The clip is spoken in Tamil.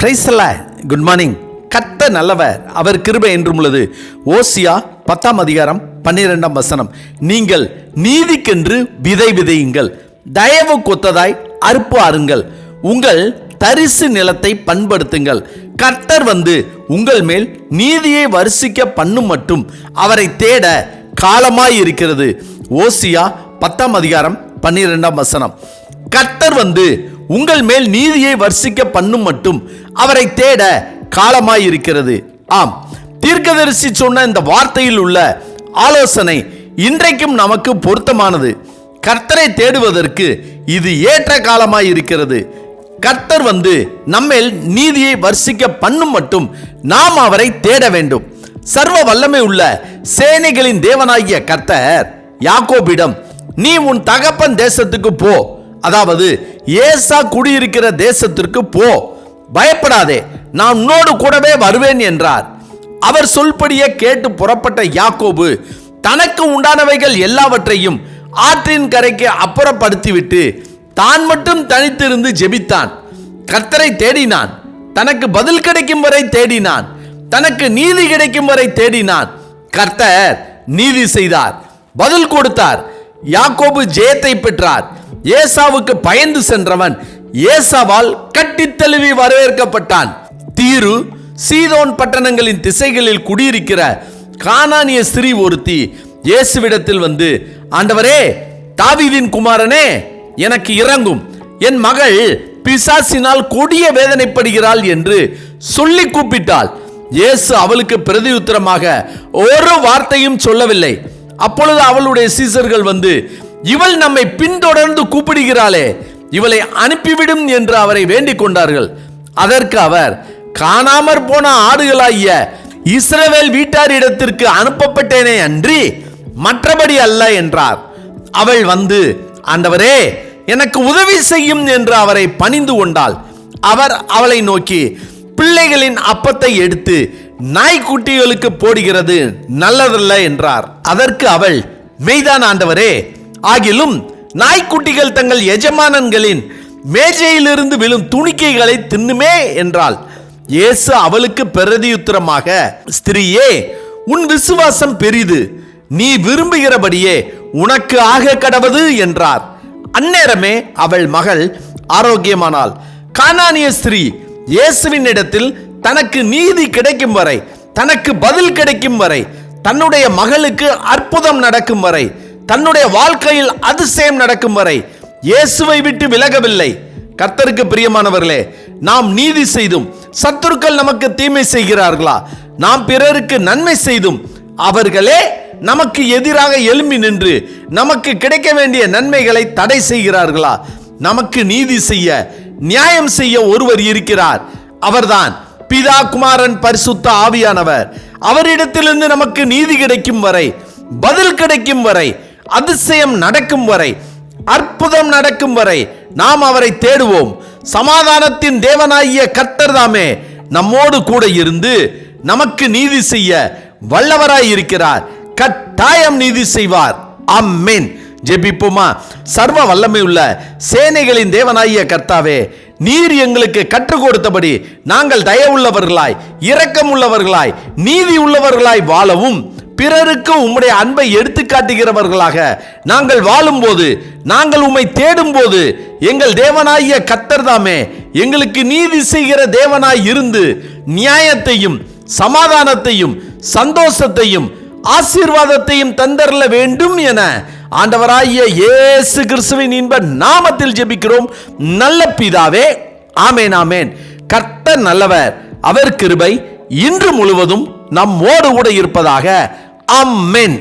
பிரைஸ்ல குட் மார்னிங் கத்த நல்லவர். அவர் கிருபை என்றும் உள்ளது. ஓசியா பத்தாம் அதிகாரம் பன்னிரெண்டாம் வசனம். நீங்கள் நீதிக்கென்று விதை விதையுங்கள். தயவு கொத்ததாய் அறுப்பு ஆறுங்கள். உங்கள் தரிசு நிலத்தை பண்படுத்துங்கள். கர்த்தர் வந்து உங்கள் மேல் நீதியை வரிசிக்க பண்ணும் மட்டும் அவரை தேட காலமாய் இருக்கிறது. ஓசியா பத்தாம் அதிகாரம் பன்னிரெண்டாம் வசனம். கர்த்தர் வந்து உங்கள் மேல் நீதியை வரிசிக்க பண்ணும் மட்டும் அவரை தேட காலமாய் இருக்கிறது ஆம் தீர்க்கதரிசி சொன்ன இந்த வார்த்தையில் உள்ள ஆலோசனை இன்றைக்கும் நமக்கு பொருத்தமானது. கர்த்தரை தேடுவதற்கு இது ஏற்ற காலமாய் இருக்கிறது கர்த்தர் வந்து நம்மேல் நீதியை வர்சிக்க பண்ணும் மட்டும் நாம் அவரை தேட வேண்டும். சர்வ வல்லமை உள்ள சேனைகளின் தேவனாகிய கர்த்தர் யாக்கோபிடம் நீ உன் தகப்பன் தேசத்துக்கு போ. அதாவது ஏசா குடியிருக்கிற தேசத்திற்கு போ. பயப்படாதே நான் உன்னோடு கூடவே வருவேன் என்றார். அவர் சொல்படியே கேட்டு புறப்பட்ட யாக்கோபு தனக்கு உண்டானவைகள் எல்லாவற்றையும் ஆற்றின் கரைக்கு அப்புறப்படுத்திவிட்டு தான் மட்டும் தனித்திருந்து ஜெபித்தான். கர்த்தரை தேடினான் தனக்கு பதில் கிடைக்கும் வரை தேடினான் தனக்கு நீதி கிடைக்கும் வரை தேடினான். கர்த்தர் நீதி செய்தார் பதில் கொடுத்தார். யாக்கோபு ஜெயத்தை பெற்றார். ஏசாவுக்கு பயந்து சென்றவன் ஏசாவால் கட்டித்தழுவி வரவேற்கப்பட்டான். தீரு சீதோன் பட்டணங்களின் திசைகளில் குடியிருக்கிற கானானிய ஸ்திரீ ஒருத்தி இயேசுவிடத்தில் வந்து ஆண்டவரே தாவீதின் குமாரனே எனக்கு இறங்கும் என் மகள் பிசாசினால் கொடிய வேதனைப்படுகிறாள் என்று சொல்லி கூப்பிட்டாள். இயேசு அவளுக்கு பிரதியுத்தரமாக ஒரு வார்த்தையும் சொல்லவில்லை. அப்பொழுது அவளுடைய சீசர்கள் வந்து இவள் நம்மை பின்தொடர்ந்து கூப்பிடுகிறாளே இவளை அனுப்பிவிடும் என்று அவரை வேண்டிக் கொண்டார்கள் அதற்கு அவர் காணாமற் போன ஆடுகளாகிய இஸ்ரவேல் வீட்டாரிடத்திற்கு அனுப்பப்பட்டேனே அன்றி மற்றபடி அல்ல என்றார். அவள் வந்து ஆண்டவரே எனக்கு உதவி செய்யும் என்று அவரை பணிந்து கொண்டாள். அவர் அவளை நோக்கி பிள்ளைகளின் அப்பத்தை எடுத்து நாய்க்குட்டிகளுக்கு போடுகிறது நல்லதல்ல என்றார். அதற்கு அவள் மெய்தான் ஆண்டவரே ஆகிலும் நாய்க்குட்டிகள் தங்கள் எஜமானன்களின் மேஜையிலிருந்து விழும் துணிக்கைகளை தின்னுமே என்றாள். இயேசு அவளுக்கு பிரதியுத்தரமாக ஸ்திரீயே உன் விசுவாசம் பெரிது. நீ விரும்புகிறபடியே உனக்கு ஆக கடவது என்றார். அந்நேரமே அவள் மகள் ஆரோக்கியமானாள். கானானிய ஸ்திரீ இயேசுவின் இடத்தில் தனக்கு நீதி கிடைக்கும் வரை தனக்கு பதில் கிடைக்கும் வரை தன்னுடைய மகளுக்கு அற்புதம் நடக்கும் வரை தன்னுடைய வாழ்க்கையில் அதிசயம் நடக்கும் வரை இயேசுவை விட்டு விலகவில்லை. கர்த்தருக்கு பிரியமானவர்களே நாம் நீதி செய்தும் சத்துருக்கள் நமக்கு தீமை செய்கிறார்களா? நாம் பிறருக்கு நன்மை செய்தும் அவர்களே நமக்கு எதிராக எழும்பி நின்று நமக்கு கிடைக்க வேண்டிய நன்மைகளை தடை செய்கிறார்களா? நமக்கு நீதி செய்ய நியாயம் செய்ய ஒருவர் இருக்கிறார். அவர்தான் பிதா குமாரன் பரிசுத்த ஆவியானவர். அவரிடத்திலிருந்து நமக்கு நீதி கிடைக்கும் வரை பதில் கிடைக்கும் வரை அதிசயம் நடக்கும் வரை அற்புதம் நடக்கும் வரை நாம் அவரை தேடுவோம். சமாதானத்தின் தேவனாகிய கர்த்தர் தாமே நம்மோடு கூட இருந்து நமக்கு நீதி செய்ய வல்லவராய் இருக்கிறார். கட்டாயம் நீதி செய்வார். அம்மேன் ஜெபிப்போமா? சர்வ வல்லமை உள்ள சேனைகளின் தேவனாகிய கர்த்தாவே நீர் எங்களுக்கு கற்றுக் கொடுத்தபடி நாங்கள் தயவுள்ளவர்களாய் இரக்கம் உள்ளவர்களாய் நீதி உள்ளவர்களாய் வாழவும். பிறருக்கு உம்முடைய அன்பை எடுத்து காட்டுகிறவர்களாக நாங்கள் வாழும்போது நாங்கள் உம்மை தேடும்போது எங்கள் தேவனாகிய கத்தர் தாமே எங்களுக்கு நீதி செய்கிற தேவனாய் இருந்து நியாயத்தையும் சமாதானத்தையும் சந்தோஷத்தையும் ஆசீர்வாதத்தையும் தந்தரல வேண்டும் என ஆண்டவராகிய இயேசு கிறிஸ்துவின் இன்ப நாமத்தில் ஜெபிக்கிறோம். நல்ல பிதாவே ஆமேன் ஆமேன். கர்த்தர் நல்லவர் அவர் கிருபை இன்று முழுவதும் நம்மோடு கூட இருப்பதாக அம்மேன்